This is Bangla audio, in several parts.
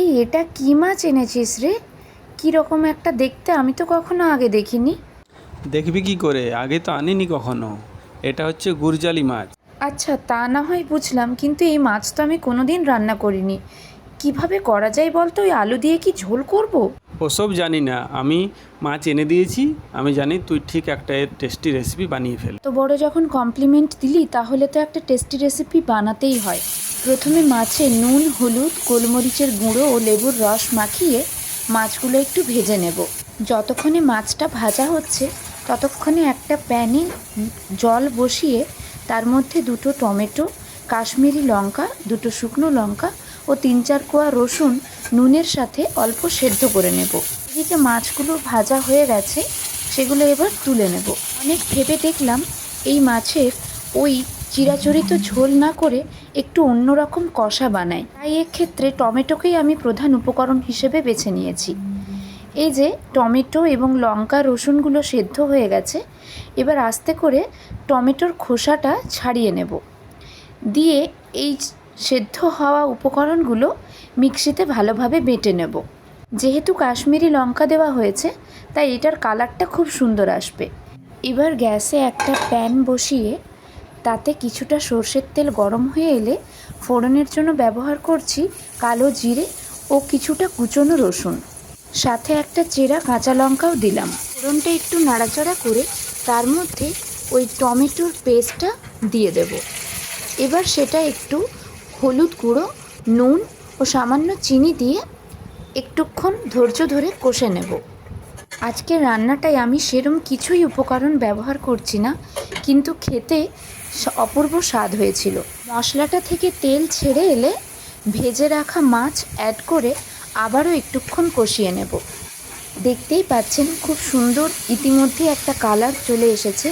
এই এটা কী মাছ এনেছিস রে? কীরকম একটা দেখতে? আমি তো কখনো আগে দেখিনি। দেখবি কি করে? আগে তো আনিনি কখনো। এটা হচ্ছে গুরজালি মাছ। আচ্ছা তা না হয় বুঝলাম কিন্তু এই মাছ তো আমি কোনোদিন রান্না করিনি। কীভাবে করা যায় বলতো? ওই আলু দিয়ে কি ঝোল করব। ওসব জানি না। আমি মাছ এনে দিয়েছি। আমি জানি তুই ঠিক একটা টেস্টি রেসিপি বানিয়ে ফেল। তো বড় যখন কমপ্লিমেন্ট দিলি তাহলে তো একটা টেস্টি রেসিপি বানাতেই হয়। প্রথমে মাছে নুন, হলুদ, গোলমরিচের গুঁড়ো ও লেবুর রস মাখিয়ে মাছগুলো একটু ভেজে নেব। যতক্ষণে মাছটা ভাজা হচ্ছে, ততক্ষণে একটা প্যানে জল বসিয়ে তার মধ্যে দুটো টমেটো, কাশ্মীরি লঙ্কা, দুটো শুকনো লঙ্কা ও তিন চার কোয়া রসুন নুনের সাথে অল্প সেদ্ধ করে নেব। এদিকে মাছগুলো ভাজা হয়ে গেছে, সেগুলো এবার তুলে নেব। অনেক ভেবে দেখলাম এই মাছের ওই চিরাচরিত ঝোল না করে একটু অন্যরকম কষা বানাই তাই এক্ষেত্রে টমেটোকেই আমি প্রধান উপকরণ হিসেবে বেছে নিয়েছি। এই যে টমেটো এবং লঙ্কা রসুনগুলো সেদ্ধ হয়ে গেছে, এবার আস্তে করে টমেটোর খোসাটা ছাড়িয়ে নেব। দিয়ে এই সেদ্ধ হওয়া উপকরণগুলো মিক্সিতে ভালোভাবে বেটে নেব। যেহেতু কাশ্মীরি লঙ্কা দেওয়া হয়েছে, তাই এটার কালারটা খুব সুন্দর আসবে। এবার গ্যাসে একটা প্যান বসিয়ে তাতে কিছুটা সর্ষের তেল গরম হয়ে এলে ফোড়নের জন্য ব্যবহার করছি কালো জিরে ও কিছুটা কুচনো রসুন। সাথে একটা চেরা কাঁচা লঙ্কাও দিলাম। ফোড়নটা একটু নাড়াচাড়া করে তার মধ্যে ওই টমেটোর পেস্টটা দিয়ে দেব। এবার সেটা একটু হলুদ গুঁড়ো, নুন ও সামান্য চিনি দিয়ে একটুক্ষণ ধৈর্য ধরে কষে নেব। আজকের রান্নাটায় আমি সেরম কিছুই উপকরণ ব্যবহার করছি না, কিন্তু খেতে অপূর্ব স্বাদ হয়েছিল। মশলাটা থেকে তেল ছেড়ে এলে ভেজে রাখা মাছ অ্যাড করে আবারও একটুক্ষণ কষিয়ে নেব। দেখতেই পাচ্ছেন খুব সুন্দর ইতিমধ্যে একটা কালার চলে এসেছে।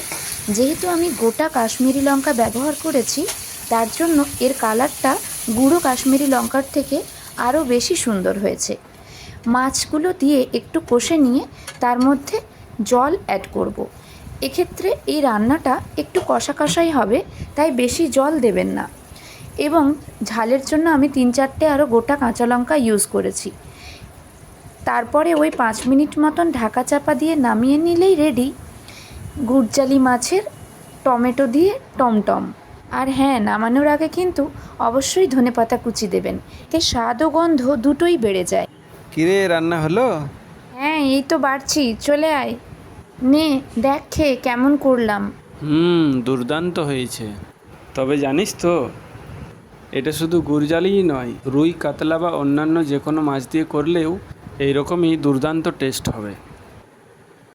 যেহেতু আমি গোটা কাশ্মীরি লঙ্কা ব্যবহার করেছি, তার জন্য এর কালারটা গুঁড়ো কাশ্মীরি লঙ্কার থেকে আরও বেশি সুন্দর হয়েছে। মাছগুলো দিয়ে একটু কষে নিয়ে তার মধ্যে জল অ্যাড করব। এক্ষেত্রে এই রান্নাটা একটু কষা কষাই হবে, তাই বেশি জল দেবেন না। এবং ঝালের জন্য আমি তিন চারটে আরও গোটা কাঁচা লঙ্কা ইউজ করেছি। তারপরে ওই পাঁচ মিনিট মতন ঢাকা চাপা দিয়ে নামিয়ে নিলেই রেডি গুড়জালি মাছের টমেটো দিয়ে টমটম। আর হ্যাঁ নামানোর আগে কিন্তু অবশ্যই ধনেপাতা কুচি দেবেন। এতে স্বাদ ও গন্ধ দুটোই বেড়ে যায়। কিরে রান্না হলো? হ্যাঁ এই তো বাড়ছি চলে আয়। নে দেখ খেয়ে কেমন করলাম। হুম দুর্দান্ত হয়েছে। তবে জানিস তো এটা শুধু গুরজালিই নয় রুই কাতলা বা অন্যান্য যে কোনো মাছ দিয়ে করলেও এইরকমই দুর্দান্ত টেস্ট হবে।